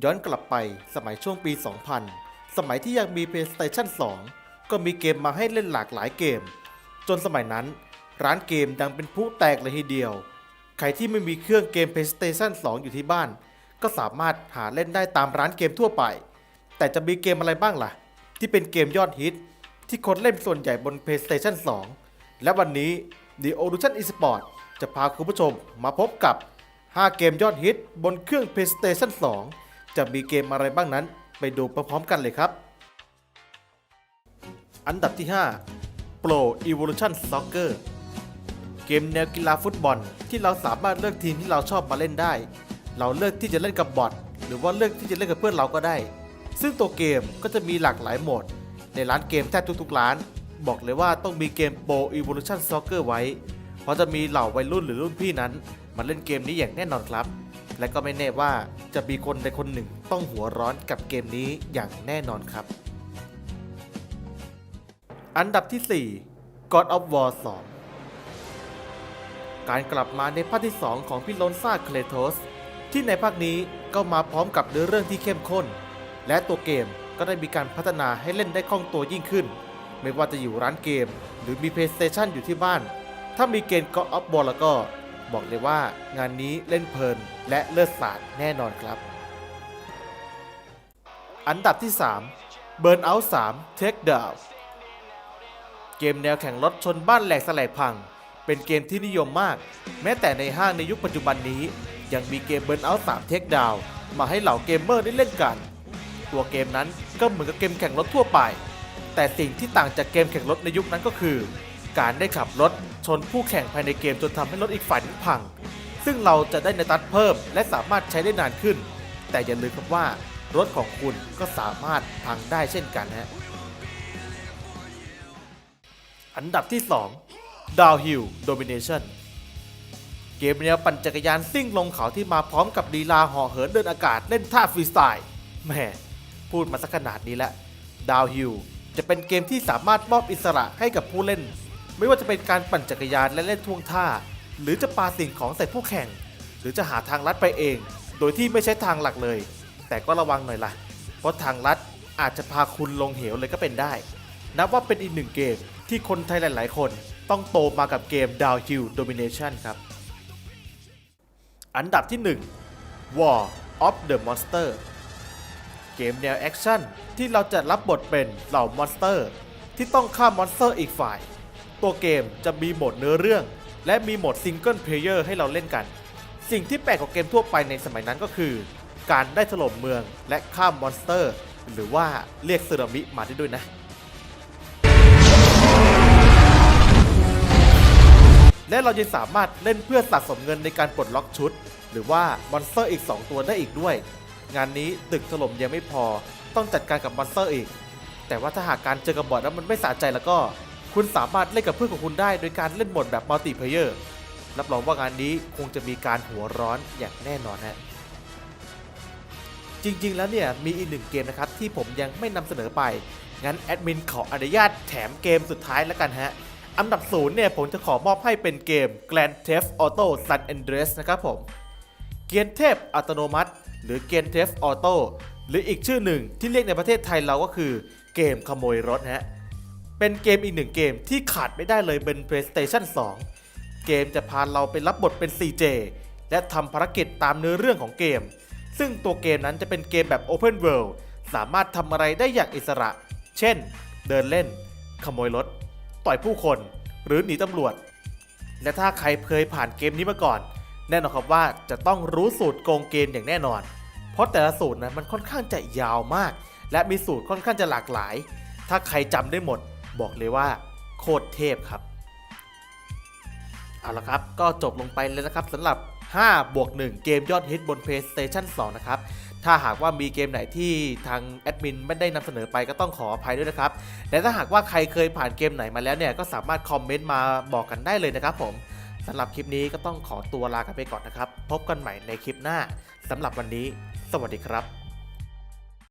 ย้อนกลับไปสมัยช่วงปี 2000 สมัยที่ยังมี PlayStation 2 ก็มีเกมมาให้เล่นหลากหลายเกม จนสมัยนั้น ร้านเกมดังเป็นผู้แตกเลยทีเดียว ใครที่ไม่มีเครื่องเกม PlayStation 2 อยู่ที่บ้าน ก็สามารถหาเล่นได้ตามร้านเกมทั่วไป แต่จะมีเกมอะไรบ้างล่ะ ที่เป็นเกมยอดฮิต ที่คนเล่นส่วนใหญ่บน PlayStation 2 และวันนี้ The Evolution Esport จะพาคุณผู้ชมมาพบกับ 5 เกมยอดฮิตบนเครื่อง PlayStation 2 จะมีเกมอะไรบ้างนั้น ไปดูพร้อมๆกันเลยครับ อันดับที่ 5 Pro Evolution Soccer เกมแนวกีฬาฟุตบอล ที่เราสามารถเลือกทีมที่เราชอบมาเล่นได้ เราเลือกที่จะเล่นกับบอทหรือว่าเลือกที่จะเล่นกับเพื่อนเราก็ได้ ซึ่งตัวเกมก็จะมีหลากหลายโหมด ในร้านเกมแทบทุกๆร้าน บอกเลยว่าต้องมีเกม Pro Evolution Soccer ไว้ เพราะจะมีเหล่าวัยรุ่นหรือรุ่นพี่นั้นมาเล่นเกมนี้อย่างแน่นอนครับ และก็ไม่แน่ว่าจะมีคนใดคนหนึ่งต้องหัวร้อนกับเกมนี้อย่างแน่นอนครับ อันดับที่ 4 God of War 2 การกลับมาในภาคที่ 2 ของพี่โลนซ่าเคลโทสที่ในภาคนี้ก็มาพร้อมกับเนื้อเรื่องที่เข้มข้น และตัวเกมก็ได้มีการพัฒนาให้เล่นได้คล่องตัวยิ่งขึ้น ไม่ว่าจะอยู่ร้านเกม หรือมี PlayStation อยู่ที่บ้าน ถ้ามีเกม God of War แล้วก็ บอกเลยว่างานนี้เล่นเพลินและเลิศศาสตร์แน่นอนครับ อันดับที่ 3 Burnout 3 Take Down เกมแนวแข่งรถชนบ้านแหลกสลายพัง เป็นเกมที่นิยมมาก แม้แต่ในห้างในยุคปัจจุบันนี้ ยังมีเกม Burnout 3 Take Down มาให้เหล่าเกมเมอร์ได้เล่นกัน ตัวเกมนั้นก็เหมือนกับเกมแข่งรถทั่วไป แต่สิ่งที่ต่างจากเกมแข่งรถในยุคนั้นก็คือ การได้ขับรถชนผู้แข่งภายในเกมจนทำให้รถอีกฝ่ายนั้นพัง ซึ่งเราจะได้ในตัดเพิ่ม และสามารถใช้ได้นานขึ้น แต่อย่าลืมครับว่ารถของคุณก็สามารถพังได้เช่นกันนะอันดับที่ 2 Downhill Domination เกมแนวปั่นจักรยานซิ่งลงเขาที่มาพร้อมกับลีลาห่อเหินเดินอากาศเล่นท่าฟรีสไตล์แม่พูดมาสักขนาดนี้แล้ว Downhill จะเป็นเกมที่สามารถมอบอิสระให้กับผู้เล่น ไม่ว่าจะเป็นการปั่นจักรยานและเล่นท่วงท่า หรือจะปาสิ่งของใส่ผู้แข่ง หรือจะหาทางลัดไปเอง โดยที่ไม่ใช่ทางหลักเลย แต่ก็ระวังหน่อยล่ะ เพราะทางลัดอาจจะพาคุณลงเหวเลยก็เป็นได้ นับว่าเป็นอีกหนึ่งเกมที่คนไทยหลาย ๆ คนต้องโตมากับเกม Downhill Domination ครับ อันดับที่ 1 War of the Monster เกมแนวแอคชั่นที่เราจะรับบทเป็นเหล่ามอนสเตอร์ ที่ต้องฆ่ามอนสเตอร์อีกฝ่าย ตัวเกมจะมีโหมดเนื้อเรื่อง และมีโหมดซิงเกิลเพลเยอร์ให้เราเล่นกัน สิ่งที่แปลกกว่าเกมทั่วไปในสมัยนั้นก็คือ การได้ถล่มเมืองและฆ่ามอนสเตอร์ หรือว่าเรียกสึนามิมาได้ด้วยนะ และเรายังสามารถเล่นเพื่อสะสมเงินในการปลดล็อกชุด หรือว่ามอนสเตอร์อีก 2 ตัวได้อีกด้วย งานนี้ตึกถล่มยังไม่พอต้องจัดการกับมอนสเตอร์อีก แต่ว่าถ้าหากการเจอกับบอทแล้วมันไม่สะใจแล้วก็ คุณสามารถเล่นกับเพื่อนของคุณได้โดยการเล่นโหมดแบบมัลติเพลเยอร์รับรองว่างานนี้คงจะมีการหัวร้อนอย่างแน่นอนฮะจริง ๆ แล้วเนี่ยมีอีกหนึ่งเกมนะครับที่ผมยังไม่นำเสนอไป งั้นแอดมินขออนุญาตแถมเกมสุดท้ายแล้วกันฮะอันดับศูนย์เนี่ยผมจะขอมอบให้เป็นเกม Grand Theft Auto San Andreas นะครับผม เกียร์เทพอัตโนมัติ หรือเกียร์เทฟออโต้หรืออีกชื่อหนึ่งที่เรียกในประเทศไทยเราก็คือเกมขโมยรถนะฮะ เป็นเกมอีกหนึ่งเกมที่ขาดไม่ได้เลยบน PlayStation 2 เกมจะพาเราไปรับบทเป็น CJ และทำภารกิจตามเนื้อเรื่องของเกม ซึ่งตัวเกมนั้นจะเป็นเกมแบบ Open World สามารถทำอะไรได้อย่างอิสระ เช่น เดินเล่น ขโมยรถ ต่อยผู้คน หรือหนีตำรวจ และถ้าใครเคยผ่านเกมนี้มาก่อน แน่นอนครับว่าจะต้องรู้สูตรโกงเกมอย่างแน่นอน เพราะแต่ละสูตรนะมันค่อนข้างจะยาวมาก และมีสูตรค่อนข้างจะหลากหลาย ถ้าใครจำได้หมด บอกเลยว่าโคตรเทพครับ เอาละครับ ก็จบลงไปเลยนะครับสำหรับ 5 บวก 1 เกมยอดฮิตบน PlayStation 2 นะครับ ถ้าหากว่ามีเกมไหนที่ทางแอดมินไม่ได้นำเสนอไปก็ต้องขออภัยด้วยนะครับ และถ้าหากว่าใครเคยผ่านเกมไหนมาแล้วเนี่ย ก็สามารถคอมเมนต์มาบอกกันได้เลยนะครับผมสำหรับคลิปนี้ก็ต้องขอตัวลากันไปก่อนนะครับ พบกันใหม่ในคลิปหน้าสำหรับวันนี้ สวัสดีครับ